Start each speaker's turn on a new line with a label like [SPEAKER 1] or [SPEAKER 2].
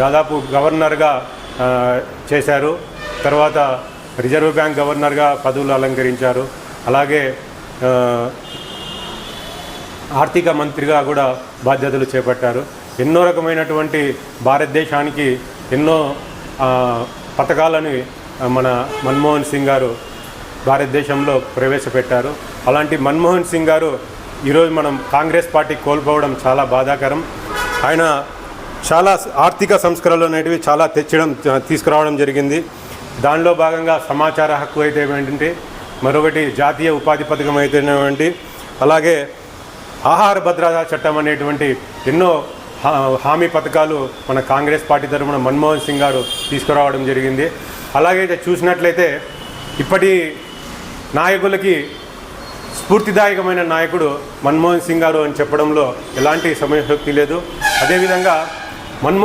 [SPEAKER 1] దాదాపు గవర్నర్గా చేశారు. తర్వాత రిజర్వ్ బ్యాంక్ గవర్నర్గా పదవులు అలంకరించారు. అలాగే ఆర్థిక మంత్రిగా కూడా బాధ్యతలు చేపట్టారు. ఎన్నో రకమైనటువంటి భారతదేశానికి ఎన్నో పథకాలను పథకాలని మన మన్మోహన్ సింగ్ గారు భారతదేశంలో ప్రవేశపెట్టారు. అలాంటి మన్మోహన్ సింగ్ గారు ఈరోజు మనం కాంగ్రెస్ పార్టీ కోల్పోవడం చాలా బాధాకరం. ఆయన చాలా ఆర్థిక సంస్కరణలు అనేటివి చాలా తెచ్చడం తీసుకురావడం జరిగింది. దానిలో భాగంగా సమాచార హక్కు అయితే ఏంటంటే మరొకటి జాతీయ ఉపాధి పథకం అయితేనేటువంటి అలాగే ఆహార భద్రతా చట్టం అనేటువంటి ఎన్నో హా- హామీ పథకాలు మన కాంగ్రెస్ పార్టీ తరఫున మన్మోహన్ సింగ్ గారు తీసుకురావడం జరిగింది. అలాగే చూసినట్లయితే ఇప్పటి నాయకులకి స్ఫూర్తిదాయకమైన నాయకుడు మన్మోహన్ సింగ్ గారు అని చెప్పడంలో ఎలాంటి సమయశక్తి లేదు. అదేవిధంగా మన్మోహన్